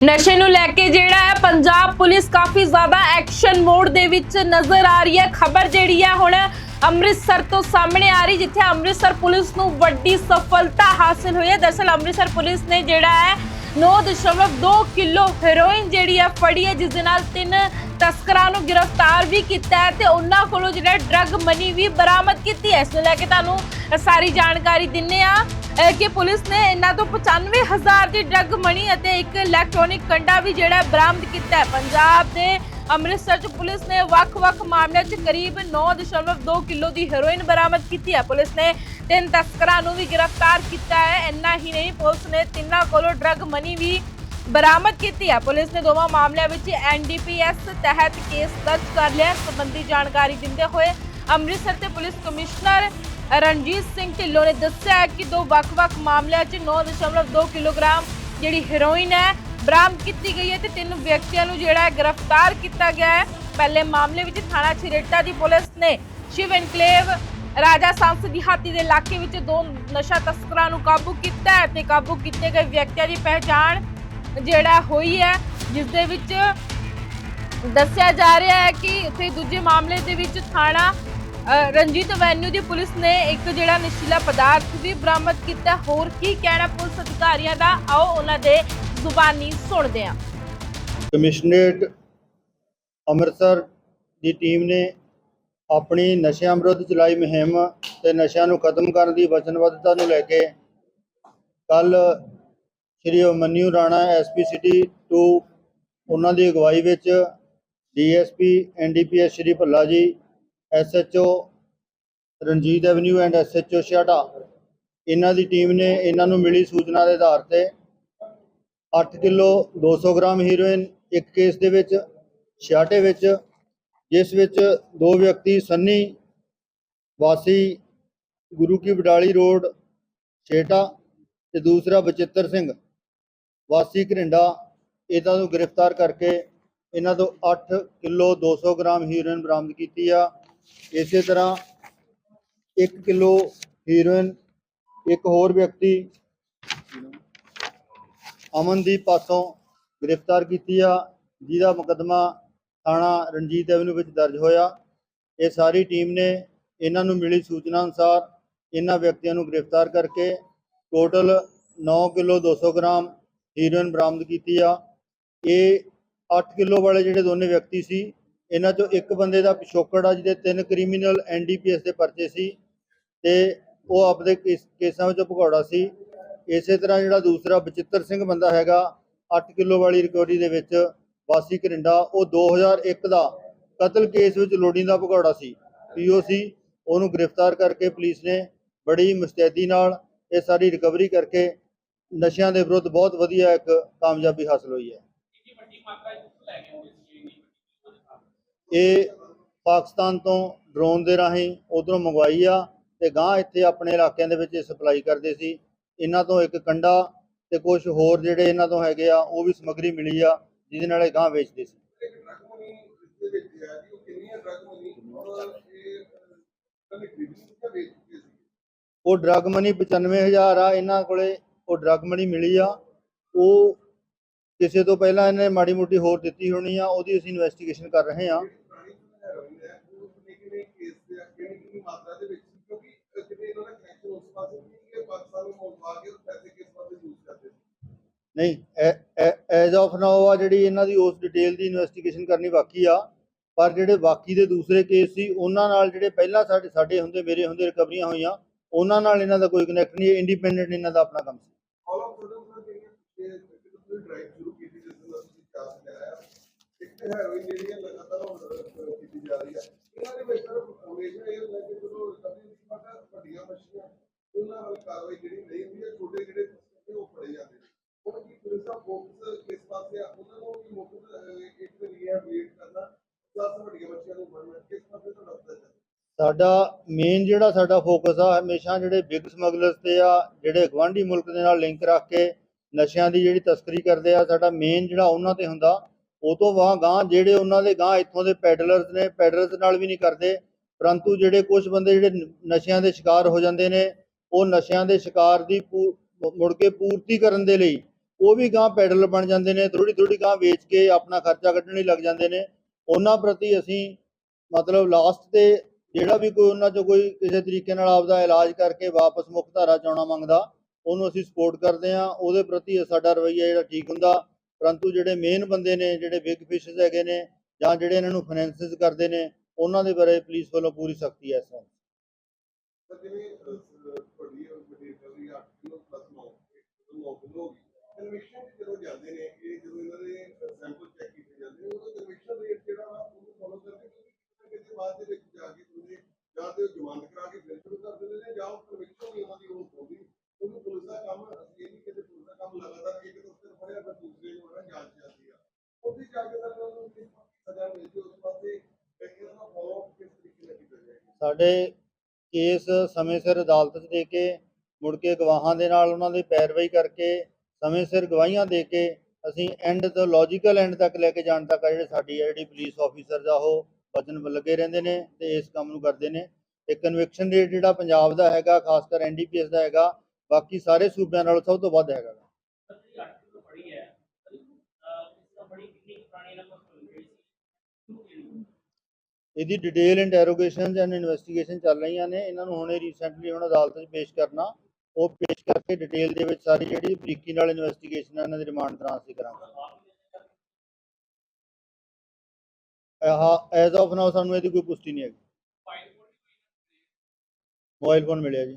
ਨਸ਼ੇ ਨੂੰ ਲੈ ਕੇ ਜਿਹੜਾ ਹੈ, ਪੰਜਾਬ ਪੁਲਿਸ ਕਾਫੀ ਜ਼ਿਆਦਾ ਐਕਸ਼ਨ ਮੋਡ ਦੇ ਵਿੱਚ ਨਜ਼ਰ ਆ ਰਹੀ ਹੈ। ਖਬਰ ਜਿਹੜੀ ਹੈ ਹੁਣ ਅੰਮ੍ਰਿਤਸਰ ਤੋਂ ਸਾਹਮਣੇ ਆ ਰਹੀ, ਜਿੱਥੇ ਅੰਮ੍ਰਿਤਸਰ ਪੁਲਿਸ ਨੂੰ ਵੱਡੀ ਸਫਲਤਾ ਹਾਸਲ ਹੋਈ ਹੈ। ਦਰਅਸਲ ਅੰਮ੍ਰਿਤਸਰ ਪੁਲਿਸ ਨੇ ਜਿਹੜਾ ਹੈ 9.2 ਕਿਲੋ ਹੈਰੋਇਨ ਜਿਹੜੀ ਹੈ ਫੜੀ ਹੈ, ਜਿਸ ਦੇ ਨਾਲ ਤਿੰਨ ਤਸਕਰਾਂ ਨੂੰ ਗ੍ਰਿਫਤਾਰ ਵੀ ਕੀਤਾ ਹੈ ਤੇ ਉਹਨਾਂ ਕੋਲੋਂ ਜਿਹੜਾ ਡਰੱਗ ਮਨੀ ਵੀ ਬਰਾਮਦ ਕੀਤੀ ਹੈ। ਇਸ ਨੂੰ ਲੈ ਕੇ ਤੁਹਾਨੂੰ ਸਾਰੀ ਜਾਣਕਾਰੀ ਦਿੰਨੇ ਆ ਕਿ ਪੁਲਿਸ ਨੇ ਇਹਨਾਂ ਤੋਂ 95000 ਦੀ ਡਰੱਗ ਮਨੀ ਅਤੇ ਇੱਕ ਇਲੈਕਟ੍ਰੋਨਿਕ ਕੰਡਾ ਵੀ ਜਿਹੜਾ ਬਰਾਮਦ ਕੀਤਾ ਹੈ। ਪੰਜਾਬ ਦੇ ਅੰਮ੍ਰਿਤਸਰ ਚ ਪੁਲਿਸ ਨੇ ਵੱਖ-ਵੱਖ ਮਾਮਲਿਆਂ 'ਚ ਕਰੀਬ 9.2 ਕਿਲੋ ਦੀ ਹੈਰੋਇਨ ਬਰਾਮਦ ਕੀਤੀ ਹੈ। ਪੁਲਿਸ ਨੇ ਤਿੰਨ ਤਸਕਰਾਂ ਨੂੰ ਵੀ ਗ੍ਰਿਫਤਾਰ ਕੀਤਾ ਹੈ। ਇੰਨਾ ਹੀ ਨਹੀਂ, ਪੁਲਿਸ ਨੇ ਤਿੰਨਾਂ ਕੋਲੋਂ ਡਰੱਗ ਮਨੀ ਵੀ ਬਰਾਮਦ ਕੀਤੀ ਹੈ। ਪੁਲਿਸ ਨੇ ਦੋਵਾਂ ਮਾਮਲਿਆਂ ਵਿੱਚ ਐਨਡੀਪੀਐਸ ਤਹਿਤ ਕੇਸ ਦਰਜ ਕਰ ਲਿਆ ਸੰਬੰਧੀ ਜਾਣਕਾਰੀ ਦਿੰਦੇ ਹੋਏ ਅੰਮ੍ਰਿਤਸਰ ਦੇ ਪੁਲਿਸ ਕਮਿਸ਼ਨਰ ਰਣਜੀਤ ਸਿੰਘ ਢਿੱਲੋਂ ਨੇ ਦੱਸਿਆ ਹੈ ਕਿ ਦੋ ਵੱਖ-ਵੱਖ ਮਾਮਲਿਆਂ 'ਚ 9.2 ਕਿਲੋਗ੍ਰਾਮ ਜਿਹੜੀ ਹੈਰੋਇਨ ਹੈ ਬਰਾਮਦ ਕੀਤੀ ਗਈ ਹੈ ਤੇ ਤਿੰਨ ਵਿਅਕਤੀਆਂ ਨੂੰ ਜਿਹੜਾ ਹੈ ਗ੍ਰਿਫਤਾਰ ਕੀਤਾ ਗਿਆ ਹੈ। ਪਹਿਲੇ ਮਾਮਲੇ ਵਿੱਚ ਥਾਣਾ ਛਿਰੇਟਾ ਦੀ ਪੁਲਿਸ ਨੇ ਸ਼ਿਵ ਐਨਕਲੇਵ ਰਾਜਾ ਸੰਸ ਦੀ ਦੇ ਇਲਾਕੇ ਵਿੱਚ ਦੋ ਨਸ਼ਾ ਤਸਕਰਾਂ ਨੂੰ ਕਾਬੂ ਕੀਤਾ ਹੈ ਤੇ ਕਾਬੂ ਕੀਤੇ ਗਏ ਵਿਅਕਤੀਆਂ ਦੀ ਪਹਿਚਾਣ ਜਿਹੜਾ ਹੋਈ ਹੈ, ਜਿਸ ਦੇ ਵਿੱਚ ਦੱਸਿਆ ਜਾ ਰਿਹਾ ਹੈ ਕਿ ਉੱਥੇ ਦੂਜੇ ਮਾਮਲੇ ਦੇ ਵਿੱਚ ਥਾਣਾ ਰਣਜੀਤ ਵੈਨਿਊ ਦੀ ਪੁਲਿਸ ਨੇ ਇੱਕ ਜਿਹੜਾ ਨਸ਼ੀਲਾ ਪਦਾਰਥ ਵੀ ਬਰਾਮਦ ਕੀਤਾ। ਹੋਰ ਕੀ ਕਹਿਣਾ ਪੁਲਿਸ ਅਧਿਕਾਰੀਆਂ ਦਾ? ਆਓ ਉਹਨਾਂ ਦੇ ਜ਼ੁਬਾਨੀ ਸੁਣਦੇ ਹਾਂ। ਕਮਿਸ਼ਨਰੇਟ ਅੰਮ੍ਰਿਤਸਰ ਦੀ ਟੀਮ ਨੇ ਆਪਣੀ ਨਸ਼ਿਆਂ ਵਿਰੁੱਧ ਚਲਾਈ ਮੁਹਿੰਮ ਤੇ ਨਸ਼ਿਆਂ ਨੂੰ ਖਤਮ ਕਰਨ ਦੀ ਵਚਨਬੱਧਤਾ ਨੂੰ ਲੈ ਕੇ ਕੱਲ ਸ਼੍ਰੀ ਅਮਨਿਊ ਰਾਣਾ ਐਸਪੀ ਸਿਟੀ 2 ਉਹਨਾਂ ਦੀ ਅਗਵਾਈ ਵਿੱਚ DSP NDPS Shri Bhalla ji SHO Ranjit avenue and SHO Chheharta ਇਹਨਾਂ ਦੀ ਟੀਮ ਨੇ ਇਹਨਾਂ ਨੂੰ ਮਿਲੀ ਸੂਚਨਾ ਦੇ ਆਧਾਰ ਤੇ। 8 ਕਿਲੋ 200 ਗ੍ਰਾਮ ਹੀਰੋਇਨ ਇੱਕ ਕੇਸ ਦੇ ਵਿੱਚ ਛਿਆਟੇ ਵਿੱਚ, ਜਿਸ ਵਿੱਚ ਦੋ ਵਿਅਕਤੀ ਸੰਨੀ, ਵਾਸੀ ਗੁਰੂ ਕੀ ਬਡਾਲੀ ਰੋਡ, ਛੇਟਾ ਤੇ ਦੂਸਰਾ ਬਚਿੱਤਰ ਸਿੰਘ। ਵਾਸੀ ਘਰਿੰਡਾ, ਇਹਨਾਂ ਨੂੰ ਗ੍ਰਿਫਤਾਰ ਕਰਕੇ ਇਹਨਾਂ ਤੋਂ 8 ਕਿਲੋ 200 ਗ੍ਰਾਮ ਹੀਰੋਇਨ ਬਰਾਮਦ ਕੀਤੀ ਆ। ਇਸੇ ਤਰ੍ਹਾਂ 1 ਕਿਲੋ ਹੀਰੋਇਨ ਇੱਕ ਹੋਰ ਵਿਅਕਤੀ ਅਮਨਦੀਪ ਪਾਸੋਂ ਗ੍ਰਿਫਤਾਰ ਕੀਤੀ ਆ, ਜਿਹਦਾ ਮੁਕੱਦਮਾ ਥਾਣਾ ਰਣਜੀਤ ਐਵਨਿਊ ਵਿੱਚ ਦਰਜ ਹੋਇਆ। ਇਹ ਸਾਰੀ ਟੀਮ ਨੇ ਇਹਨਾਂ ਨੂੰ ਮਿਲੀ ਸੂਚਨਾ ਅਨੁਸਾਰ ਇਹਨਾਂ ਵਿਅਕਤੀਆਂ ਨੂੰ ਗ੍ਰਿਫਤਾਰ ਕਰਕੇ ਟੋਟਲ 9 ਕਿਲੋ 200 ਗ੍ਰਾਮ ਹੀਰੋਇਨ ਬਰਾਮਦ ਕੀਤੀ ਆ। ਇਹ 8 ਕਿਲੋ ਵਾਲੇ ਜਿਹੜੇ ਦੋਨੇ ਵਿਅਕਤੀ ਸੀ ਇਹਨਾਂ ਚੋਂ ਇੱਕ ਬੰਦੇ ਦਾ ਪਿਛੋਕੜ ਆ, ਜਿਹਦੇ ਤਿੰਨ ਕ੍ਰਿਮੀਨਲ ਐਨਡੀਪੀਐਸ ਦੇ ਪਰਚੇ ਸੀ ਤੇ ਉਹ ਆਪਦੇ ਕੇਸਾਂ ਵਿੱਚੋਂ ਭਗੌੜਾ ਸੀ। ਇਸੇ ਤਰ੍ਹਾਂ ਜਿਹੜਾ ਦੂਸਰਾ ਬਚਿੱਤਰ ਸਿੰਘ ਬੰਦਾ ਹੈਗਾ 8 ਕਿਲੋ ਵਾਲੀ ਰਿਕਵਰੀ ਦੇ ਵਿੱਚ ਵਾਸੀ ਕਰਿੰਡਾ, ਉਹ 2001 ਦਾ ਕਤਲ ਕੇਸ ਵਿੱਚ ਲੋੜੀਂਦਾ ਭਗੌੜਾ ਸੀ। ਪੀਓਸੀ ਉਹਨੂੰ ਗ੍ਰਿਫਤਾਰ ਕਰਕੇ ਪੁਲਿਸ ਨੇ ਬੜੀ ਮੁਸਤੈਦੀ ਨਾਲ ਇਹ ਸਾਰੀ ਰਿਕਵਰੀ ਕਰਕੇ ਨਸ਼ਿਆਂ ਦੇ ਵਿਰੁੱਧ ਬਹੁਤ ਵਧੀਆ ਇੱਕ ਕਾਮਯਾਬੀ ਹਾਸਲ ਹੋਈ ਹੈ। ਇਹ ਪਾਕਿਸਤਾਨ ਤੋਂ ਡਰੋਨ ਦੇ ਰਾਹੀਂ ਉਧਰੋਂ ਮੰਗਵਾਈ ਆ ਤੇ ਗਾਂ ਇੱਥੇ ਆਪਣੇ ਇਲਾਕਿਆਂ ਦੇ ਵਿੱਚ ਸਪਲਾਈ ਕਰਦੇ ਸੀ। ਇਹਨਾਂ ਤੋਂ ਇੱਕ ਕੰਡਾ ਤੇ ਕੁਝ ਹੋਰ ਜਿਹੜੇ ਇਹਨਾਂ ਤੋਂ ਹੈਗੇ ਆ, ਉਹ ਵੀ ਸਮੱਗਰੀ ਮਿਲੀ ਆ, ਜਿਹਦੇ ਨਾਲ ਇਹ ਗਾਂ ਵੇਚਦੇ ਸੀ। ਉਹ ਡਰਗ ਮਨੀ 95000 ਆ ਇਹਨਾਂ ਕੋਲੇ, ਉਹ ਡਰਗ ਮਨੀ ਮਿਲੀ ਆ। ਉਹ ਕਿਸੇ ਤੋਂ ਪਹਿਲਾਂ ਇਹਨੇ ਮਾੜੀ ਮੋਟੀ ਹੋਰ ਦਿੱਤੀ ਹੋਣੀ ਆ, ਉਹਦੀ ਅਸੀਂ ਇਨਵੈਸਟੀਗੇਸ਼ਨ ਕਰ ਰਹੇ ਆ। ਨਹੀਂ ਐਜ਼ ਆਫ ਨਾਓ ਆ ਜਿਹੜੀ ਇਹਨਾਂ ਦੀ ਉਸ ਡਿਟੇਲ ਦੀ ਇਨਵੈਸਟੀਗੇਸ਼ਨ ਕਰਨੀ ਬਾਕੀ ਆ, ਪਰ ਜਿਹੜੇ ਬਾਕੀ ਦੇ ਦੂਸਰੇ ਕੇਸ ਸੀ, ਉਹਨਾਂ ਨਾਲ ਜਿਹੜੇ ਪਹਿਲਾਂ ਸਾਡੇ ਸਾਡੇ ਹੁੰਦੇ, ਮੇਰੇ ਹੁੰਦੇ ਰਿਕਵਰੀਆਂ ਹੋਈਆਂ, ਉਹਨਾਂ ਨਾਲ ਇਹਨਾਂ ਦਾ ਕੋਈ ਕਨੈਕਟ ਨਹੀਂ ਇੰਡੀਪੈਂਡੈਂਟ ਇਹਨਾਂ ਦਾ ਆਪਣਾ ਕੰਮ ਸੀ। ਸਾਡਾ ਮੇਨ ਜਿਹੜਾ ਸਾਡਾ ਫੋਕਸ ਆ, ਹਮੇਸ਼ਾ ਜਿਹੜੇ ਬਿਗ ਸਮਗਲਰਸ ਤੇ ਆ, ਜਿਹੜੇ ਗਵਾਂਢੀ ਮੁਲਕ ਦੇ ਨਾਲ ਲਿੰਕ ਰੱਖ ਕੇ ਨਸ਼ਿਆਂ ਦੀ ਜਿਹੜੀ ਤਸਕਰੀ ਕਰਦੇ ਆ, ਸਾਡਾ ਮੇਨ ਜਿਹੜਾ ਉਹਨਾਂ ਤੇ ਹੁੰਦਾ, ਉਹ ਤੋਂ ਵਾਂ ਗਾਂ ਜਿਹੜੇ ਉਹਨਾਂ ਦੇ ਗਾਂ ਇੱਥੋਂ ਦੇ ਪੈਡਲਰਸ ਨੇ ਪੈਡਲਰਸ ਨਾਲ ਵੀ ਨਹੀਂ ਕਰਦੇ, ਪਰੰਤੂ ਜਿਹੜੇ ਕੁਝ ਬੰਦੇ ਜਿਹੜੇ ਨਸ਼ਿਆਂ ਦੇ ਸ਼ਿਕਾਰ ਹੋ ਜਾਂਦੇ ਨੇ ਉਹ ਨਸ਼ਿਆਂ ਦੇ ਸ਼ਿਕਾਰ ਦੀ ਪੂ- ਮੁੜ ਕੇ ਪੂਰਤੀ ਕਰਨ ਦੇ ਲਈ ਉਹ ਵੀ ਗਾਂ ਪੈਡਲ ਬਣ ਜਾਂਦੇ ਨੇ ਥੋੜੀ ਥੋੜੀ ਗਾਂ ਵੇਚ ਕੇ ਆਪਣਾ ਖਰਚਾ ਕੱਢਣ ਲਈ ਲੱਗ ਜਾਂਦੇ ਨੇ। ਉਹਨਾਂ ਪ੍ਰਤੀ ਅਸੀਂ ਮਤਲਬ ਲਾਸਟ ਤੇ ਜਿਹੜਾ ਵੀ ਕੋਈ ਉਹਨਾਂ ਚੋਂ ਕੋਈ ਕਿਸੇ ਤਰੀਕੇ ਨਾਲ ਆਪਦਾ ਇਲਾਜ ਕਰਕੇ ਵਾਪਸ ਮੁੱਖ ਧਾਰਾ ਚ ਆਉਣਾ ਮੰਗਦਾ, ਉਹਨੂੰ ਅਸੀਂ ਸਪੋਰਟ ਕਰਦੇ ਹਾਂ। ਉਹਦੇ ਪ੍ਰਤੀ ਸਾਡਾ ਰਵੱਈਆ ਜਿਹੜਾ ਠੀਕ ਹੁੰਦਾ, ਪਰੰਤੂ ਜਿਹੜੇ ਮੇਨ ਬੰਦੇ ਨੇ, ਜਿਹੜੇ ਬਿਗ ਫਿਸ਼ਸ ਹੈਗੇ ਨੇ ਜਾਂ ਜਿਹੜੇ ਇਹਨਾਂ ਨੂੰ ਫਾਈਨੈਂਸਿਸ ਕਰਦੇ ਨੇ, ਉਹਨਾਂ ਦੇ ਬਾਰੇ ਪੁਲਿਸ ਵੱਲੋਂ ਪੂਰੀ ਸਖਤੀ ਹੈ ਇਸ ਜਿਵੇਂ ਅਹ, ਅਹ, ਤੁਹਾਡੀ ਮਟੀਰੀਅਲ ਦੀ 8 ਕਿਲੋ ਪਲੱਸ 9 9 ਕਿਲੋ ਹੋ ਗਈ ਕਨਵੈਕਸ਼ਨ ਚ ਜਦੋਂ ਜਾਂਦੇ ਨੇ ਇਹ ਜਦੋਂ ਇਹਨਾਂ ਦੇ ਸੈਂਪਲ ਚੈੱਕ ਕੀਤੇ ਜਾਂਦੇ ਨੇ ਉਹਦਾ ਕਨਵੈਕਸ਼ਨ ਰੇਟ ਜਿਹੜਾ ਵਾ ਉਹਨੂੰ ਫੋਲੋ ਕਰਦੇ ਕਿਉਂਕਿ ਕਿਤੇ ਬਾਅਦ ਦੇ ਵਿੱਚ ਜਾ ਕੇ ਤੁਸੀਂ ਜਾਂ ਤੇ ਉਹ ਜ਼ਮਾਨਤ ਕਰਾ ਕੇ ਫਿਰ ਸ਼ੁਰੂ ਕਰ ਦਿੰਦੇ ਨੇ ਜਾਂ ਉਹ ਕਨਵੈਕਸ਼ਨ ਹੀ ਉਹਨਾਂ ਦੀ ਉਹ ਹੋਊਗੀ ਉਹਨੂੰ ਪੁਲਿਸ ਦਾ ਕੰਮ ਅਸੀਂ ਇਹ ਨਹੀਂ ਕਿਤੇ ਪੁਲਿਸ ਦਾ ਕੰਮ ਲਗਾਤਾਰ ਇੱਕ ਤੋਂ ਫਿਰ ਫੜਿਆ ਫਿਰ ਦੂਸਰੇ ਨੂੰ ਉਹਨਾਂ ਜਾਂਚ ਜਾਂਦੀ ਆ ਉੱਥੇ ਜਾ ਕੇ ਤਾਂ ਉਹਨਾਂ ਨੂੰ ਕਿਸ ਸਜ਼ਾ ਮਿਲਦੀ ਉਸ ਪਾਸੇ ਇਹਨਾਂ ਦਾ ਫੋਲੋ ਕਿਸ ਤਰੀਕੇ ਨਾਲ ਕੀਤਾ ਜਾਏਗਾ ਸਾਡੇ ਕੇਸ ਸਮੇਂ ਸਿਰ ਅਦਾਲਤ 'ਚ ਦੇ ਕੇ ਮੁੜ ਕੇ ਗਵਾਹਾਂ ਦੇ ਨਾਲ ਉਹਨਾਂ ਦੀ ਪੈਰਵਾਈ ਕਰਕੇ ਸਮੇਂ ਸਿਰ ਗਵਾਹੀਆਂ ਦੇ ਕੇ ਅਸੀਂ ਐਂਡ ਤੋਂ ਲੌਜੀਕਲ ਐਂਡ ਤੱਕ ਲੈ ਕੇ ਜਾਣ ਤੱਕ ਆ ਜਿਹੜੇ ਸਾਡੀ ਜਿਹੜੀ ਪੁਲਿਸ ਆਫੀਸਰ ਆ ਉਹ ਵਚਨ ਲੱਗੇ ਰਹਿੰਦੇ ਨੇ ਤੇ ਇਸ ਕੰਮ ਨੂੰ ਕਰਦੇ ਨੇ। ਤੇ ਕਨਵਿਕਸ਼ਨ ਰੇਟ ਜਿਹੜਾ ਪੰਜਾਬ ਦਾ ਹੈਗਾ, ਖਾਸ ਕਰ ਐਨਡੀਪੀਐਸ ਦਾ ਹੈਗਾ, ਬਾਕੀ ਸਾਰੇ ਸੂਬਿਆਂ ਨਾਲੋਂ ਸਭ ਤੋਂ ਵੱਧ ਹੈਗਾ। ਇਹਦੀ ਡਿਟੇਲ ਇੰਟਰੋਗੇਸ਼ਨਸ ਐਂਡ ਇਨਵੈਸਟੀਗੇਸ਼ਨ ਚੱਲ ਰਹੀਆਂ ਨੇ। ਇਹਨਾਂ ਨੂੰ ਹੁਣੇ ਰੀਸੈਂਟਲੀ ਹੁਣ ਅਦਾਲਤ 'ਚ ਪੇਸ਼ ਕਰਨਾ। ਉਹ ਪੇਸ਼ ਕਰਕੇ ਡਿਟੇਲ ਦੇ ਵਿੱਚ ਸਾਰੀ ਜਿਹੜੀ ਬਰੀਕੀ ਨਾਲ ਇਨਵੈਸਟੀਗੇਸ਼ਨ ਇਹਨਾਂ ਦੇ ਰਿਮਾਂਡ ਦੌਰਾਨ ਅਸੀਂ ਕਰਾਂਗੇ। ਆਹ ਐਜ਼ ਆਫ ਨਾਓ ਸਾਨੂੰ ਇਹਦੀ ਕੋਈ ਪੁਸ਼ਟੀ ਨਹੀਂ ਹੈਗੀ। ਫਾਈਲ ਮੋਬਾਈਲ ਫੋਨ ਮਿਲਿਆ ਜੀ।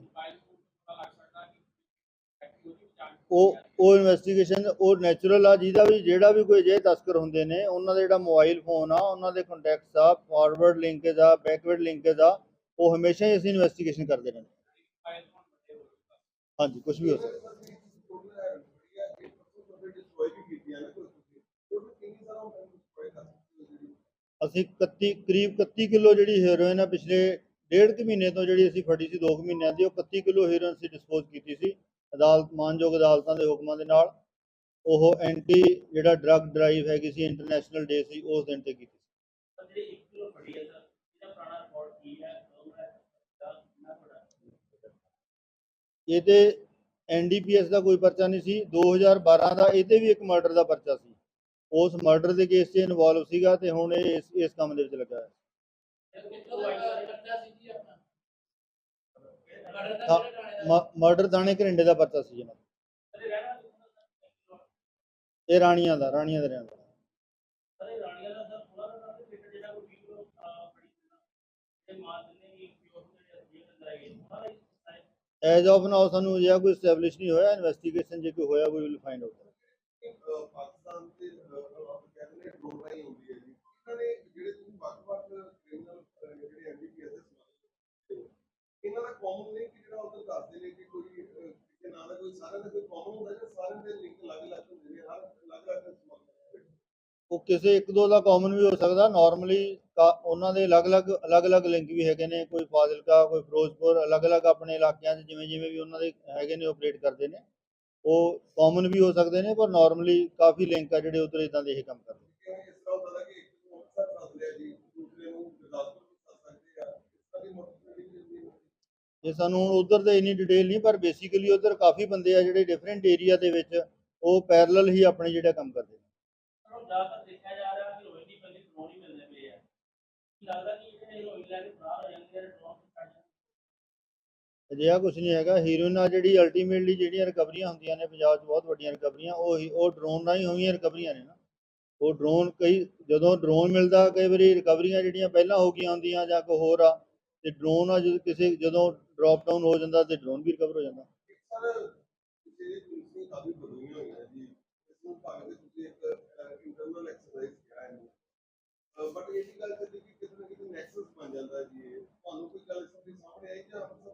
ਉਹ ਉਹ ਇਨਵੈਸਟੀਗੇਸ਼ਨ ਉਹ ਨੈਚੁਰਲ ਆ, ਜਿਹਦਾ ਵੀ, ਜਿਹੜਾ ਵੀ ਕੋਈ ਜੇ ਤਸਕਰ ਹੁੰਦੇ ਨੇ, ਉਹਨਾਂ ਦਾ ਜਿਹੜਾ ਮੋਬਾਈਲ ਫੋਨ ਆ, ਉਹਨਾਂ ਦੇ ਕੰਟੈਕਟਸ ਆ ਫਾਰਵਰਡ ਲਿੰਕੇਜ ਆ ਬੈਕਵਰਡ ਲਿੰਕੇਜ ਆ, ਉਹ ਹਮੇਸ਼ਾ ਹੀ ਅਸੀਂ ਇਨਵੈਸਟੀਗੇਸ਼ਨ ਕਰਦੇ ਰਹਿੰਦੇ ਫਾਈਲ ਕੋਡ ਵੱਡੇ ਹੋ ਸਕਦਾ ਹਾਂਜੀ ਕੁਝ ਵੀ ਹੋ ਸਕਦਾ। ਅਸੀਂ 31 ਕਰੀਬ 31 ਕਿਲੋ ਜਿਹੜੀ ਹੈਰੋਇਨ ਆ, ਪਿਛਲੇ ਡੇਢ ਕੁ ਮਹੀਨੇ ਤੋਂ ਜਿਹੜੀ ਅਸੀਂ ਫੜੀ ਸੀ 2 ਮਹੀਨਿਆਂ ਦੀ, ਉਹ 31 ਕਿਲੋ ਹੈਰੋਇਨ ਅਸੀਂ ਡਿਸਪੋਜ਼ ਕੀਤੀ ਸੀ, ਅਦਾਲਤ, ਮਾਨਯੋਗ ਅਦਾਲਤਾਂ ਦੇ ਹੁਕਮਾਂ ਦੇ ਨਾਲ। ਉਹ ਐਂਟੀ ਜਿਹੜਾ ਡਰੱਗ ਡਰਾਈਵ ਹੈਗੀ ਸੀ, ਇੰਟਰਨੈਸ਼ਨਲ ਡੇ ਸੀ, ਉਸ ਦਿਨ ਤੇ ਕੀਤੀ ਸੀ। ਜਿਹੜੀ 1 ਕਿਲੋ ਫੜੀ ਹੈ ਸਰ, ਇਹਦਾ ਪੁਰਾਣਾ ਰਿਕਾਰਡ ਕੀ ਹੈ ਦਾ ਕਿੰਨਾ ਬੜਾ ਇਹ ਤੇ ਐਨਡੀਪੀਐਸ ਦਾ ਕੋਈ ਪਰਚਾ ਨਹੀਂ ਸੀ 2012 ਦਾ ਇਹ ਤੇ ਵੀ ਇੱਕ ਮਰਡਰ ਦਾ ਪਰਚਾ ਸੀ। ਉਸ ਮਰਡਰ ਦੇ ਕੇਸ 'ਚ ਇਨਵੋਲਵ ਸੀਗਾ ਤੇ ਹੁਣ ਇਹ ਇਸ ਇਸ ਕੰਮ ਦੇ ਵਿੱਚ ਲੱਗਾ ਹੈ। ਮਰਡਰ ਦਾਣੇ ਘਰਿੰਡੇ ਦਾ ਪਰਚਾ ਸੀ ਜਨਾਬ ਦਾ। ਇਹ ਰਾਣੀਆਂ ਦਾ ਰਾਣੀਆਂ ਦਾ ਰਹਿਣ ਦਾ ਮਾਰ ਦਿੰਦੇ ਕਿ ਪਿਓਰ ਜਿਹੜੇ ਜੇਲ੍ਹ ਅੰਦਰ ਆਏ ਉਹਨਾਂ ਦਾ। ਐਜ਼ ਆਫ ਨਾਓ ਸਾਨੂੰ ਜਿਹਾ ਕੋਈ ਸਟੈਬਲਿਸ਼ ਨਹੀਂ ਹੋਇਆ। ਇਨਵੈਸਟੀਗੇਸ਼ਨ ਜੇ ਕੋਈ ਹੋਇਆ ਵੀ ਵਿਲ ਫਾਈਂਡ ਆਊਟ ਪਾਕਿਸਤਾਨ ਦੇ ਕਹਿੰਦੇ ਡਰੋਨ ਰਾਈ ਹੁੰਦੀ ਹੈ ਜੀ। ਇਹਨਾਂ ਨੇ ਜਿਹੜੇ ਤੁਸੀਂ ਵੱਖ-ਵੱਖ ਕ੍ਰਿਮੀਨਲ ਜਿਹੜੇ ਐਨਡੀਪੀਐਸ ਦੇ ਸਮਾਜ ਇਹਨਾਂ ਦਾ ਕਾਮਨ ਲਿੰਕ ਜਿਹੜਾ ਉਧਰ ਦੱਸਦੇ ਨੇ ਕਿ ਕੋਈ ਕਿਸੇ ਨਾਂ ਦਾ ਕੋਈ ਸਾਰਿਆਂ ਦਾ ਕੋਈ ਕਾਮਨ ਹੁੰਦਾ ਜਾਂ ਸਾਰਿਆਂ ਦੇ ਲਿੰਕ ਅਲੱਗ-ਅਲੱਗ ਹੁੰਦੇ ਨੇ ਹਰ ਅਲੱਗ-ਅਲੱਗ ਸਮਾਜ ਉਹ ਕਿਸੇ ਇੱਕ ਦੋ ਦਾ ਕਾਮਨ ਵੀ ਹੋ ਸਕਦਾ। ਨਾਰਮਲੀ ਉਹਨਾਂ ਦੇ ਅਲੱਗ-ਅਲੱਗ ਅਲੱਗ-ਅਲੱਗ ਲਿੰਕ ਵੀ ਹੈਗੇ ਨੇ ਕੋਈ ਫਾਜ਼ਿਲਕਾ ਕੋਈ ਫਿਰੋਜ਼ਪੁਰ ਅਲੱਗ-ਅਲੱਗ ਆਪਣੇ ਇਲਾਕਿਆਂ 'ਚ ਜਿਵੇਂ ਜਿਵੇਂ ਵੀ ਉਹਨਾਂ ਦੇ ਹੈਗੇ ਨੇ ਆਪਰੇਟ ਕਰਦੇ ਨੇ। ਉਹ ਕਾਮਨ ਵੀ ਹੋ ਸਕਦੇ ਨੇ ਪਰ ਨਾਰਮਲੀ ਕਾਫੀ ਲਿੰਕ ਆ ਜਿਹੜੇ ਉਧਰ ਇਦਾਂ ਦੇ ਇਹ ਕੰਮ ਕਰਦੇ ਦੀ ਇਹ ਸਾਨੂੰ ਹੁਣ ਉਧਰ ਤੇ ਇੰਨੀ ਡਿਟੇਲ ਨਹੀਂ ਪਰ ਬੇਸਿਕਲੀ ਉਧਰ ਕਾਫੀ ਬੰਦੇ ਆ ਜਿਹੜੇ ਡਿਫਰੈਂਟ ਏਰੀਆ ਦੇ ਵਿੱਚ ਉਹ ਪੈਰਲਲ ਹੀ ਆਪਣੇ ਜਿਹੜਾ ਕੰਮ ਕਰਦੇ ਨੇ ਪਰ ਹੁਣ ਜ਼ਿਆਦਾਤਰ ਦੇਖਿਆ ਜਾ ਰਿਹਾ ਕਿ ਹੀਰੋਇਨ ਦੀ ਬੰਦੀ ਡਰੋਨ ਹੀ ਮਿਲਦੇ ਪਏ ਆ ਕੀ ਲੱਗਦਾ ਕਿ ਜਿਹੜੇ ਹੀਰੋਇਨ ਲੈ ਕੇ ਫਰਾਰ ਹੋ ਜਾਂਦੇ ਨੇ ਡਰੋਨ ਤੇ ਛੱਡ ਜਾਂਦੇ ਅਜਿਹਾ ਕੁਝ ਨਹੀਂ ਹੈਗਾ। ਹੀਰੋਇਨ ਆ ਜਿਹੜੀ ਅਲਟੀਮੇਟਲੀ ਜਿਹੜੀਆਂ ਰਿਕਵਰੀਆਂ ਹੁੰਦੀਆਂ ਨੇ, ਪੰਜਾਬ 'ਚ ਬਹੁਤ ਵੱਡੀਆਂ ਰਿਕਵਰੀਆਂ ਉਹ ਹੀ- ਉਹ ਡਰੋਨ ਰਾਹੀਂ ਹੋਈਆਂ ਰਿਕਵਰੀਆਂ ਨੇ ਨਾ। ਉਹ ਡਰੋਨ ਕਈ ਜਦੋਂ ਡਰੋਨ ਮਿਲਦਾ, ਕਈ ਵਾਰੀ ਰਿਕਵਰੀਆਂ ਜਿਹੜੀਆਂ ਪਹਿਲਾਂ ਹੋ ਗਈਆਂ ਹੁੰਦੀਆਂ ਜਾਂ ਕੋਈ ਹੋਰ ਆ, ਤੇ ਡਰੋਨ ਆ ਜਦੋਂ ਕਿਸੇ ਜਦੋਂ ਡ੍ਰੌਪ ਡਾਊਨ ਹੋ ਜਾਂਦਾ ਤੇ ਡਰੋਨ ਵੀ ਰਿਕਵਰ ਹੋ ਜਾਂਦਾ। ਸਰ ਕਿਸੇ ਦੀ ਪੁਲਿਸ ਕਾਫੀ ਬਦਲੀਆਂ ਹੋਈਆਂ ਜੀ। ਇਸ ਨੂੰ ਭਾਵੇਂ ਕਿ ਤੁਸੀਂ ਇੱਕ ਇੰਟਰਨਲ ਐਕਸਰਸਾਈਜ਼ ਕਿਹਾ ਹੈ ਬਟ ਇਹ ਵੀ ਗੱਲ ਕਰਦੀ ਕਿ ਕਿਤੇ ਨਾ ਕਿਤੇ ਨੈਕਸਸ ਬਣ ਜਾਂਦਾ ਹੈ ਜੀ ਇਹ। ਤੁਹਾਨੂੰ ਕੋਈ ਗੱਲ ਇਸ ਦੀ ਸਾਹਮਣੇ ਆਈ ਜਾਂ ਮਤਲਬ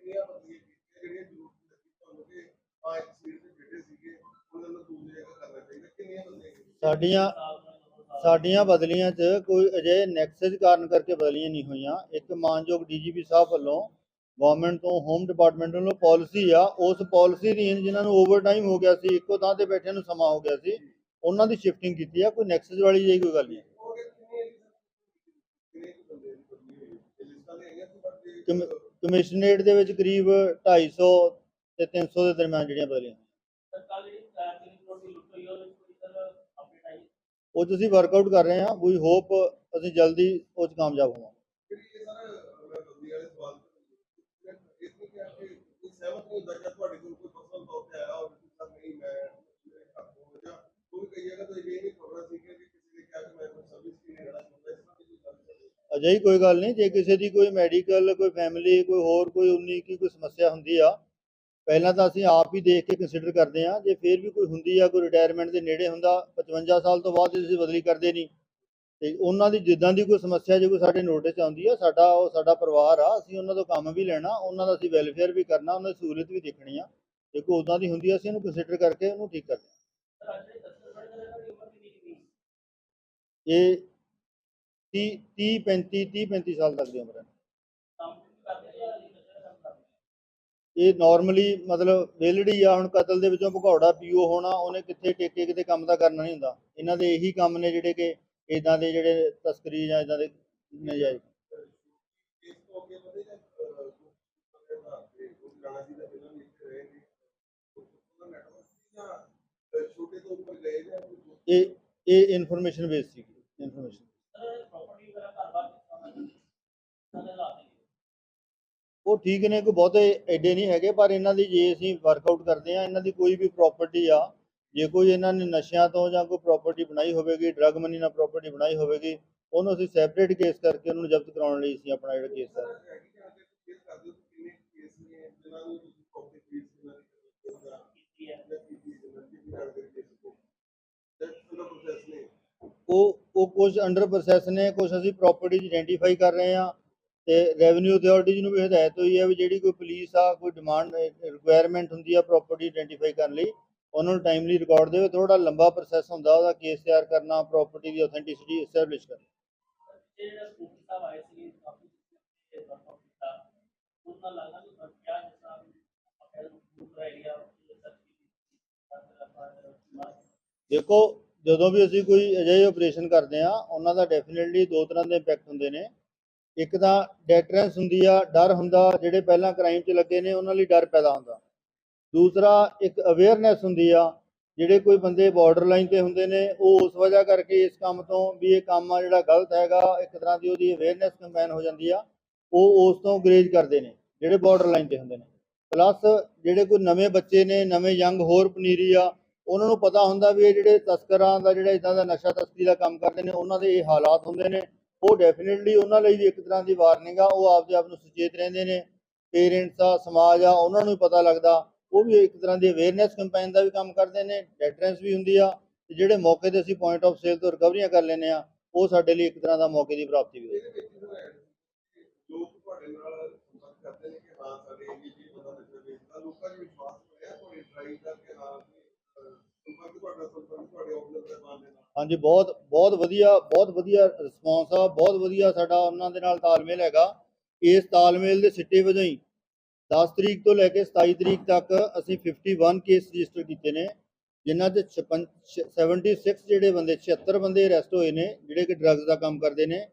ਕਿੰਨੀਆਂ ਬਦਲੀਆਂ ਕੀਤੀਆਂ ਜਿਹੜੀਆਂ ਜ਼ਰੂਰਤ ਲੱਗੀ ਤੁਹਾਨੂੰ ਕਿ ਆ ਇੱਕ ਸੀਟ ਤੇ ਬੈਠੇ ਸੀਗੇ ਉਹਨਾਂ ਨੂੰ ਦੂਜੀ ਜਗ੍ਹਾ ਕਰਨਾ ਚਾਹੀਦਾ। ਕਿੰਨੀਆਂ ਬਦਲੀਆਂ ਕੀਤੀਆਂ? ਸਾਡੀਆਂ ਸਾਡੀਆਂ ਬਦਲੀਆਂ 'ਚ ਕੋਈ ਅਜੇ ਨੈਕਸਸ ਕਾਰਨ ਕਰਕੇ ਬਦਲੀਆਂ ਨਹੀਂ ਹੋਈਆਂ। ਇੱਕ ਮਾਨਯੋਗ ਡੀਜੀਪੀ ਸਾਹਿਬ ਵੱਲੋਂ ਗਵਰਨਮੈਂਟ ਤੋਂ ਹੋਮ ਡਿਪਾਰਟਮੈਂਟ ਵੱਲੋਂ ਪਾਲਿਸੀ ਆ ਉਸ ਪਾਲਿਸੀ ਦੀ ਜਿਨ੍ਹਾਂ ਨੂੰ ਓਵਰਟਾਈਮ ਹੋ ਗਿਆ ਸੀ ਇੱਕੋ ਥਾਂ ਤੇ ਬੈਠੇ ਨੂੰ ਸਮਾਂ ਹੋ ਗਿਆ ਸੀ ਉਹਨਾਂ ਦੀ ਸ਼ਿਫਟਿੰਗ ਕੀਤੀ ਆ ਕੋਈ ਨੈਕਸਸ ਵਾਲੀ ਜਿਹੀ ਕੋਈ ਗੱਲ ਨਹੀਂ। ਕਿ ਕਮਿਸ਼ਨਰੇਟ ਦੇ ਵਿੱਚ ਕਰੀਬ 250 ਤੇ 300 ਦੇ ਦਰਮਿਆਨ ਜਿਹੜੀਆਂ ਬਦਲੀਆਂ ਉਹ ਤੁਸੀਂ ਵਰਕਆਊਟ ਕਰ ਰਹੇ ਹਾਂ ਵੀ ਹੋਪ ਅਸੀਂ ਜਲਦੀ ਉਹ ਚ ਕਾਮਯਾਬ ਹੋਵਾਂਗੇ। ਕੋਈ ਕਈ ਜਗ੍ਹਾ ਤੋਂ ਇਹ ਵੀ ਖਬਰਾਂ ਸੀ ਕਿ ਕਿਸੇ ਦੇ ਕਿਹਾ ਕਿ ਮੈਂ ਸਰਵਿਸ ਕੀ ਨਹੀਂ ਕਰਾਂ ਅਜਿਹੀ ਕੋਈ ਗੱਲ ਨਹੀਂ, ਜੇ ਕਿਸੇ ਦੀ ਕੋਈ ਮੈਡੀਕਲ ਕੋਈ ਫੈਮਿਲੀ ਕੋਈ ਹੋਰ ਕੋਈ ਉਨੀ ਕੀ ਕੋਈ ਸਮੱਸਿਆ ਹੁੰਦੀ ਆ, ਪਹਿਲਾਂ ਤਾਂ ਅਸੀਂ ਆਪ ਹੀ ਦੇਖ ਕੇ ਕੰਸੀਡਰ ਕਰਦੇ ਆ ਜੇ ਫਿਰ ਵੀ ਕੋਈ ਹੁੰਦੀ ਆ, ਕੋਈ ਰਿਟਾਇਰਮੈਂਟ ਦੇ ਨੇੜੇ ਹੁੰਦਾ 55 ਸਾਲ ਤੋਂ ਬਾਅਦ ਅਸੀਂ ਬਦਲੀ ਕਰਦੇ ਨਹੀਂ। ਤੇ ਉਹਨਾਂ ਦੀ ਜਿੱਦਾਂ ਦੀ ਕੋਈ ਸਮੱਸਿਆ, ਜੇ ਕੋਈ ਸਾਡੇ ਨੋਟਿਸ ਆਉਂਦੀ ਆ, ਸਾਡਾ ਉਹ ਸਾਡਾ ਪਰਿਵਾਰ ਆ, ਅਸੀਂ ਉਹਨਾਂ ਤੋਂ ਕੰਮ ਵੀ ਲੈਣਾ, ਉਹਨਾਂ ਦਾ ਅਸੀਂ ਵੈਲਫੇਅਰ ਵੀ ਕਰਨਾ, ਉਹਨਾਂ ਦੀ ਸਹੂਲਤ ਵੀ ਦੇਖਣੀ ਆ, ਜੇ ਕੋਈ ਉਦਾਂ ਦੀ ਹੁੰਦੀ ਆ, ਅਸੀਂ ਉਹਨੂੰ ਕੰਸੀਡਰ ਕਰਕੇ ਉਹਨੂੰ ਠੀਕ ਕਰਦੇ ਸਰ ਇਹ 30 30 35 30 35 ਸਾਲ ਤੱਕ ਦੀ ਉਮਰ ਹੈ। ਦਾ ਇਹ ਨਾਰਮਲੀ ਮਤਲਬ ਵੇਲੜੀ ਆ, ਹੁਣ ਕਤਲ ਦੇ ਵਿੱਚੋਂ ਭਗੌੜਾ ਪੀਓ ਹੋਣਾ, ਉਹਨੇ ਕਿੱਥੇ ਟੇਕੇ ਕਿਤੇ ਕੰਮ ਦਾ ਕਰਨਾ ਨਹੀਂ ਹੁੰਦਾ। ਇਹਨਾਂ ਦੇ ਇਹੀ ਕੰਮ ਨੇ ਜਿਹੜੇ ਕਿ ਇਦਾਂ ਦੇ ਜਿਹੜੇ ਤਸਕਰੀ ਜਾਂ ਇਦਾਂ ਦੇ ਨਜਾਇਜ਼। ਇਹ ਇਹ ਇਨਫੋਰਮੇਸ਼ਨ ਬੇਸ ਸੀ ਇਨਫੋਰਮੇਸ਼ਨ ਸਰ ਪ੍ਰਾਪਰਟੀ ਵਗੈਰਾ ਘਰ-ਬਾਰ ਕਿਸ ਤਰ੍ਹਾਂ ਦਾ ਸਾਡੇ ਹਾਲਾਤ ਨੇ ਉਹ ਠੀਕ ਨੇ, ਕੋਈ ਬਹੁਤੇ ਐਡੇ ਨਹੀਂ ਹੈਗੇ, ਪਰ ਇਹਨਾਂ ਦੀ ਜੇ ਅਸੀਂ ਵਰਕਆਊਟ ਕਰਦੇ ਆ ਇਹਨਾਂ ਦੀ ਕੋਈ ਵੀ ਪ੍ਰਾਪਰਟੀ ਆ, ਜੇ ਕੋਈ ਇਹਨਾਂ ਨੇ ਨਸ਼ਿਆਂ ਤੋਂ ਜਾਂ ਕੋਈ ਪ੍ਰਾਪਰਟੀ ਬਣਾਈ ਹੋਵੇਗੀ ਡਰਗ ਮਨੀ ਨਾਲ ਪ੍ਰਾਪਰਟੀ ਬਣਾਈ ਹੋਵੇਗੀ, ਉਹਨੂੰ ਅਸੀਂ ਸੈਪਰੇਟ ਕੇਸ ਕਰਕੇ ਉਹਨੂੰ ਜ਼ਬਤ ਕਰਾਉਣ ਲਈ ਅਸੀਂ ਆਪਣਾ ਜਿਹੜਾ ਕੇਸ ਕਰ ਉਹ ਉਹ ਕੁਝ ਅੰਡਰ ਪ੍ਰੋਸੈਸ ਨੇ ਕੁਝ ਅਸੀਂ ਪ੍ਰਾਪਰਟੀ ਆਇਡੈਂਟੀਫਾਈ ਕਰ ਰਹੇ ਹਾਂ। ਤੇ ਰੈਵਨਿਊ ਅਥਾਰਟੀਜ਼ ਨੂੰ ਵੀ ਹਦਾਇਤ ਹੋਈ ਹੈ ਵੀ ਜਿਹੜੀ ਕੋਈ ਪੁਲਿਸ ਆ ਕੋਈ ਡਿਮਾਂਡ ਰਿਕੁਆਇਰਮੈਂਟ ਹੁੰਦੀ ਆ ਪ੍ਰਾਪਰਟੀ ਆਇਡੈਂਟੀਫਾਈ ਕਰਨ ਲਈ ਉਹਨਾਂ ਨੂੰ ਟਾਈਮਲੀ ਰਿਕਾਰਡ ਦੇਵੇ ਥੋੜਾ ਲੰਬਾ ਪ੍ਰੋਸੈਸ ਹੁੰਦਾ ਉਹਦਾ ਕੇਸ ਤਿਆਰ ਕਰਨਾ ਪ੍ਰਾਪਰਟੀ ਦੀ ਆਥੈਂਟਿਸਿਟੀ ਐਸਟੈਬਲਿਸ਼ ਕਰਨਾ। ਦੇਖੋ ਜਦੋਂ ਵੀ ਅਸੀਂ ਕੋਈ ਅਜਿਹੇ ਆਪਰੇਸ਼ਨ ਕਰਦੇ ਆ ਉਹਨਾਂ ਦਾ ਡੈਫੀਨਿਟਲੀ ਦੋ ਤਰ੍ਹਾਂ ਦੇ ਇੰਪੈਕਟ ਹੁੰਦੇ ਨੇ। ਇੱਕ ਤਾਂ ਡੈਟਰੈਂਸ ਹੁੰਦੀ ਆ, ਡਰ ਹੁੰਦਾ, ਜਿਹੜੇ ਪਹਿਲਾਂ ਕ੍ਰਾਈਮ 'ਚ ਲੱਗੇ ਨੇ, ਉਹਨਾਂ ਲਈ ਡਰ ਪੈਦਾ ਹੁੰਦਾ। ਦੂਸਰਾ ਇੱਕ ਅਵੇਅਰਨੈਸ ਹੁੰਦੀ ਆ, ਜਿਹੜੇ ਕੋਈ ਬੰਦੇ ਬਾਰਡਰ ਲਾਈਨ ਤੇ ਹੁੰਦੇ ਨੇ, ਉਹ ਉਸ ਵਜ੍ਹਾ ਕਰਕੇ ਇਸ ਕੰਮ ਤੋਂ ਵੀ ਇਹ ਕੰਮ ਆ ਜਿਹੜਾ ਗਲਤ ਹੈਗਾ, ਇੱਕ ਤਰ੍ਹਾਂ ਦੀ ਉਹਦੀ ਅਵੇਅਰਨੈਸ ਕੰਪੇਨ ਹੋ ਜਾਂਦੀ ਆ, ਉਹ ਉਸ ਤੋਂ ਗਰੇਜ ਕਰਦੇ ਨੇ, ਜਿਹੜੇ ਬਾਰਡਰ ਲਾਈਨ ਤੇ ਹੁੰਦੇ ਨੇ। ਪਲੱਸ ਜਿਹੜੇ ਕੋਈ ਨਵੇਂ ਬੱਚੇ ਨੇ, ਨਵੇਂ ਯੰਗ ਹੋਰ ਪਨੀਰੀ ਆ, ਉਹਨਾਂ ਨੂੰ ਪਤਾ ਹੁੰਦਾ ਵੀ ਇਹ ਜਿਹੜੇ ਤਸਕਰਾਂ ਦਾ, ਜਿਹੜਾ ਇਦਾਂ ਦਾ ਨਸ਼ਾ ਤਸਕਰੀ ਦਾ ਕੰਮ ਕਰਦੇ ਨੇ, ਉਹਨਾਂ ਦੇ ਇਹ ਹਾਲਾਤ ਹੁੰਦੇ ਨੇ। ਉਹ ਡੈਫੀਨਿਟਲੀ ਉਹਨਾਂ ਲਈ ਵੀ ਇੱਕ ਤਰ੍ਹਾਂ ਦੀ ਵਾਰਨਿੰਗ ਆ ਉਹ ਆਪਦੇ ਆਪ ਨੂੰ ਸੁਚੇਤ ਰਹਿੰਦੇ ਨੇ ਪੇਰੈਂਟਸ ਆ ਸਮਾਜ ਆ ਉਹਨਾਂ ਨੂੰ ਪਤਾ ਲੱਗਦਾ ਉਹ ਵੀ ਇੱਕ ਤਰ੍ਹਾਂ ਦੀ ਅਵੇਅਰਨੈਸ ਕੈਂਪੇਨ ਦਾ ਵੀ ਕੰਮ ਕਰਦੇ ਨੇ ਡੈਟਰੈਂਸ ਵੀ ਹੁੰਦੀ ਆ ਤੇ ਜਿਹੜੇ ਮੌਕੇ ਤੇ ਅਸੀਂ ਪੁਆਇੰਟ ਆਫ ਸੇਲ ਤੋਂ ਰਿਕਵਰੀਆਂ ਕਰ ਲੈਂਦੇ ਆ ਉਹ ਸਾਡੇ ਲਈ ਇੱਕ ਤਰ੍ਹਾਂ ਦਾ ਮੌਕੇ ਦੀ ਪ੍ਰਾਪਤੀ ਵੀ ਹੈ ਇਹਦੇ ਤੁਹਾਡੇ ਨਾਲ ਸੰਪਰਕ ਕਰਦੇ ਨੇ ਕਿ ਹਾਂ ਸਾਡੇ ਏਰੀਏ 'ਚ ਬੰਦਾ ਨਸ਼ਾ ਵੇਚਦਾ ਲੋਕਾਂ 'ਚ ਵਿਸ਼ਵਾਸ ਹੋਇਆ ਤੁਹਾਡੀ ਟਰਾਈ ਕਰਕੇ ਕਿ, ਅਹ, ਹਾਂਜੀ, ਬਹੁਤ ਬਹੁਤ ਵਧੀਆ ਬਹੁਤ ਵਧੀਆ ਰਿਸਪੌਂਸ ਆ, ਬਹੁਤ ਵਧੀਆ ਸਾਡਾ ਉਹਨਾਂ ਦੇ ਨਾਲ ਤਾਲਮੇਲ ਹੈਗਾ। ਇਸ ਤਾਲਮੇਲ ਦੇ ਸਿੱਟੇ ਵਜੋਂ ਹੀ 10 ਤਰੀਕ ਤੋਂ ਲੈ ਕੇ 27 ਤਰੀਕ ਤੱਕ ਅਸੀਂ 51 ਕੇਸ ਰਜਿਸਟਰ ਕੀਤੇ ਨੇ, ਜਿਨ੍ਹਾਂ ਦੇ 56 76 ਜਿਹੜੇ ਬੰਦੇ 76 ਬੰਦੇ ਅਰੈਸਟ ਹੋਏ ਨੇ, ਜਿਹੜੇ ਕਿ ਡਰੱਗਸ ਦਾ ਕੰਮ ਕਰਦੇ ਨੇ।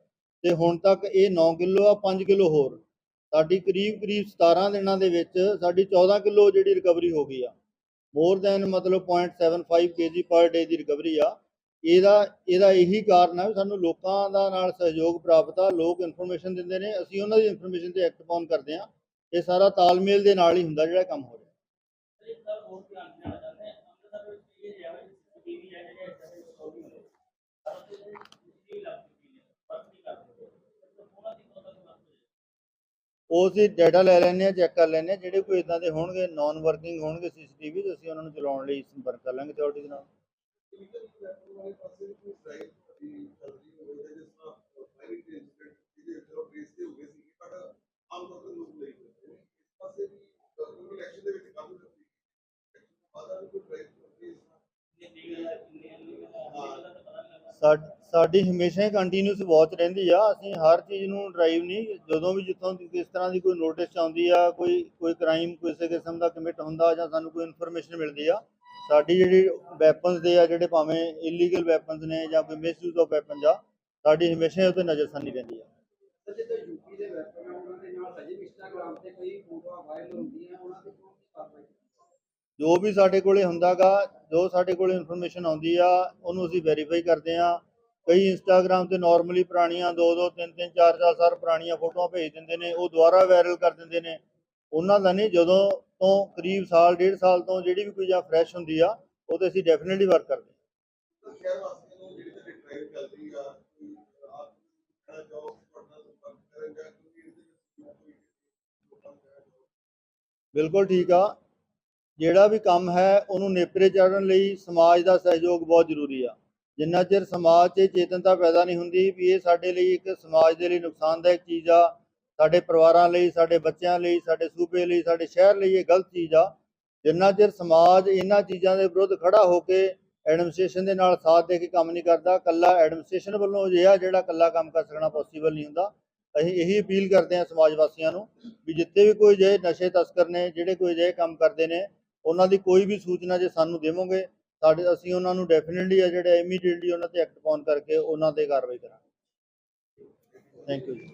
ਤੇ ਹੁਣ ਤੱਕ ਇਹ 9 ਕਿਲੋ ਆ 5 ਕਿਲੋ ਹੋਰ। ਸਾਡੀ ਕਰੀਬ ਕਰੀਬ 17 ਦਿਨਾਂ ਦੇ ਵਿੱਚ ਸਾਡੀ 14 ਕਿਲੋ ਜਿਹੜੀ ਰਿਕਵਰੀ ਹੋ ਗਈ ਆ। ਮੋਰ ਦੈਨ ਮਤਲਬ 0.75 ਕੇਜੀ ਪਰ ਡੇ ਦੀ ਰਿਕਵਰੀ ਆ। ਇਹਦਾ ਇਹਦਾ ਇਹੀ ਕਾਰਨ ਆ ਵੀ ਸਾਨੂੰ ਲੋਕਾਂ ਦਾ ਨਾਲ ਸਹਿਯੋਗ ਪ੍ਰਾਪਤ ਆ, ਲੋਕ ਇਨਫੋਰਮੇਸ਼ਨ ਦਿੰਦੇ ਨੇ, ਅਸੀਂ ਉਹਨਾਂ ਦੀ ਇਨਫੋਰਮੇਸ਼ਨ ਤੇ ਐਕਟ ਪਾਉਣ ਕਰਦੇ ਆ। ਇਹ ਸਾਰਾ ਤਾਲਮੇਲ ਦੇ ਨਾਲ ਹੀ ਹੁੰਦਾ ਜਿਹੜਾ ਕੰਮ ਹੋ ਰਿਹਾ ਇੱਕ ਗੱਲ ਹੋਰ ਧਿਆਨ ਦੇਣਾ ਚਾਹੁੰਦੇ ਹਾਂ ਅੰਮ੍ਰਿਤਸਰ ਵਿੱਚ ਇਹ ਜਿਹੜਾ ਹੈ ਟੀਵੀ ਹੈ ਜਿਹੜੇ ਇੱਦਾਂ ਦੇ ਸਟੋਰੀ ਨੇ ਪਰ ਉਹ ਜਿਹੜੀ ਲੱਗ ਚੁੱਕੀ ਹੈ ਪਰ ਨਹੀਂ ਕਰਦੇ ਉਹਨਾਂ ਦੀ ਬਹੁਤ ਜ਼ਿਆਦਾ ਉਹ ਅਸੀਂ ਡਾਟਾ ਲੈ ਲੈਂਦੇ ਆ ਚੈੱਕ ਕਰ ਲੈਂਦੇ ਆ ਜਿਹੜੇ ਕੋਈ ਇਦਾਂ ਦੇ ਹੋਣਗੇ ਨਾਨ ਵਰਕਿੰਗ ਹੋਣਗੇ ਸੀਸੀਟੀਵੀ ਤੇ ਅਸੀਂ ਉਹਨਾਂ ਨੂੰ ਚਲਾਉਣ ਲਈ ਸੰਪਰਕ ਕਰ ਲਾਂਗੇ ਅਥਾਰਟੀ ਦੇ ਨਾਲ ਕਲੀਨਿਕਲ ਸਾ ਸਾਡੀ ਹਮੇਸ਼ਾ ਹੀ ਕੰਟੀਨਿਊਸ ਵਾਚ ਰਹਿੰਦੀ ਆ, ਅਸੀਂ ਹਰ ਚੀਜ਼ ਨੂੰ ਡਰਾਈਵ ਨਹੀਂ, ਜਦੋਂ ਵੀ ਜਿੱਥੋਂ ਦੀ ਕਿਸ ਤਰ੍ਹਾਂ ਦੀ ਕੋਈ ਨੋਟਿਸ ਆਉਂਦੀ ਆ, ਕੋਈ ਕੋਈ ਕ੍ਰਾਈਮ ਕਿਸੇ ਕਿਸਮ ਦਾ ਕਮਿਟ ਹੁੰਦਾ ਜਾਂ ਸਾਨੂੰ ਕੋਈ ਇਨਫੋਰਮੇਸ਼ਨ ਮਿਲਦੀ ਆ, ਸਾਡੀ ਜਿਹੜੀ ਵੈਪਨਸ ਦੇ ਆ, ਜਿਹੜੇ ਭਾਵੇਂ ਇਲੀਗਲ ਵੈਪਨਸ ਨੇ ਜਾਂ ਕੋਈ ਮਿਸਯੂਜ਼ ਆਫ ਵੈਪਨਸ ਆ, ਸਾਡੀ ਹਮੇਸ਼ਾ ਹੀ ਉਹ 'ਤੇ ਨਜ਼ਰਸਾਨੀ ਰਹਿੰਦੀ ਆ। ਜਿਹੜੇ ਯੂਪੀ ਦੇ ਵੈਪਨ ਆ, ਉਹਨਾਂ ਦੇ ਨਾਲ ਹਜੇ ਵੀ ਇੰਸਟਾਗ੍ਰਾਮ ਤੇ ਕਈ ਫੋਟੋਆਂ ਵਾਇਰਲ ਹੁੰਦੀਆਂ ਉਹਨਾਂ ਤੇ ਕਿਉਂ ਕੀ ਕਾਰਵਾਈ ਜੋ ਵੀ ਸਾਡੇ ਕੋਲੇ ਹੁੰਦਾਗਾ ਜੋ ਸਾਡੇ ਕੋਲੇ ਇਨਫੋਰਮੇਸ਼ਨ ਆਉਂਦੀ ਆ ਉਹਨੂੰ ਅਸੀਂ ਵੈਰੀਫਾਈ ਕਰਦੇ ਆ ਕਈ ਇੰਸਟਾਗ੍ਰam ਤੇ ਨਾਰਮਲੀ ਪੁਰਾਣੀਆਂ 2 2 3 3 4 4 ਸਾਲ ਪੁਰਾਣੀਆਂ ਫੋਟੋਆਂ ਭੇਜ ਦਿੰਦੇ ਨੇ ਉਹ ਦੁਬਾਰਾ ਵਾਇਰਲ ਕਰ ਦਿੰਦੇ ਨੇ। ਉਹਨਾਂ ਦਾ ਨਹੀਂ ਜਦੋਂ ਤੋਂ ਕਰੀਬ ਸਾਲ ਡੇਢ ਸਾਲ ਤੋਂ ਜਿਹੜੀ ਵੀ ਕੋਈ ਜਾਂ ਫਰੈਸ਼ ਹੁੰਦੀ ਆ ਉਹ ਤੇ ਅਸੀਂ ਡੈਫੀਨਿਟਲੀ ਵਰਕ ਕਰਦੇ ਹਾਂ। ਤਾਂ ਸ਼ਹਿਰ ਵਾਸੀਆਂ ਨੂੰ ਜਿਹੜੀ ਤੁਹਾਡੀ ਡਰਾਈਵ ਚੱਲਦੀ ਆ ਆਪ ਸੰਪਰਕ ਕਰਨ ਜਾਂ ਬਿਲਕੁਲ ਠੀਕ ਆ। ਜਿਹੜਾ ਵੀ ਕੰਮ ਹੈ, ਉਹਨੂੰ ਨੇਪਰੇ ਚਾੜਨ ਲਈ ਸਮਾਜ ਦਾ ਸਹਿਯੋਗ ਬਹੁਤ ਜ਼ਰੂਰੀ ਆ। ਜਿੰਨਾ ਚਿਰ ਸਮਾਜ 'ਚ ਚੇਤਨਤਾ ਪੈਦਾ ਨਹੀਂ ਹੁੰਦੀ ਵੀ ਇਹ ਸਾਡੇ ਲਈ ਇੱਕ ਸਮਾਜ ਦੇ ਲਈ ਨੁਕਸਾਨਦਾਇਕ ਚੀਜ਼ ਆ, ਸਾਡੇ ਪਰਿਵਾਰਾਂ ਲਈ, ਸਾਡੇ ਬੱਚਿਆਂ ਲਈ, ਸਾਡੇ ਸੂਬੇ ਲਈ, ਸਾਡੇ ਸ਼ਹਿਰ ਲਈ ਇਹ ਗਲਤ ਚੀਜ਼ ਆ, ਜਿੰਨਾ ਚਿਰ ਸਮਾਜ ਇਹਨਾਂ ਚੀਜ਼ਾਂ ਦੇ ਵਿਰੁੱਧ ਖੜਾ ਹੋ ਕੇ ਐਡਮਿਨਿਸਟ੍ਰੇਸ਼ਨ ਦੇ ਨਾਲ ਸਾਥ ਦੇ ਕੇ ਕੰਮ ਨਹੀਂ ਕਰਦਾ ਕੱਲਾ ਐਡਮਿਨਿਸਟ੍ਰੇਸ਼ਨ ਵੱਲੋਂ ਅਜਿਹਾ ਜਿਹੜਾ ਕੱਲਾ ਕੰਮ ਕਰ ਸਕਣਾ ਪੋਸੀਬਲ ਨਹੀਂ ਹੁੰਦਾ, ਅਸੀਂ ਇਹੀ ਅਪੀਲ ਕਰਦੇ ਹਾਂ ਸਮਾਜ ਵਾਸੀਆਂ ਨੂੰ ਵੀ ਜਿੱਥੇ ਵੀ ਕੋਈ ਜੇ ਨਸ਼ੇ ਤਸਕਰ ਨੇ, ਜਿਹੜੇ ਕੋਈ ਜੇ ਕੰਮ ਕਰਦੇ ਨੇ ਉਹਨਾਂ ਦੀ ਕੋਈ ਵੀ ਸੂਚਨਾ ਜੇ ਸਾਨੂੰ ਦੇਵੋਗੇ, ਸਾਡੇ, ਅਸੀਂ ਉਹਨਾਂ ਨੂੰ ਡੈਫੀਨਿਟਲੀ ਆ ਜਿਹੜੇ ਇਮੀਡੀਏਟਲੀ ਉਹਨਾਂ ਤੇ ਐਕਟ ਪਾਉਣ ਕਰਕੇ ਉਹਨਾਂ ਤੇ ਕਾਰਵਾਈ ਕਰਾਂਗੇ। ਥੈਂਕ ਯੂ ਜੀ।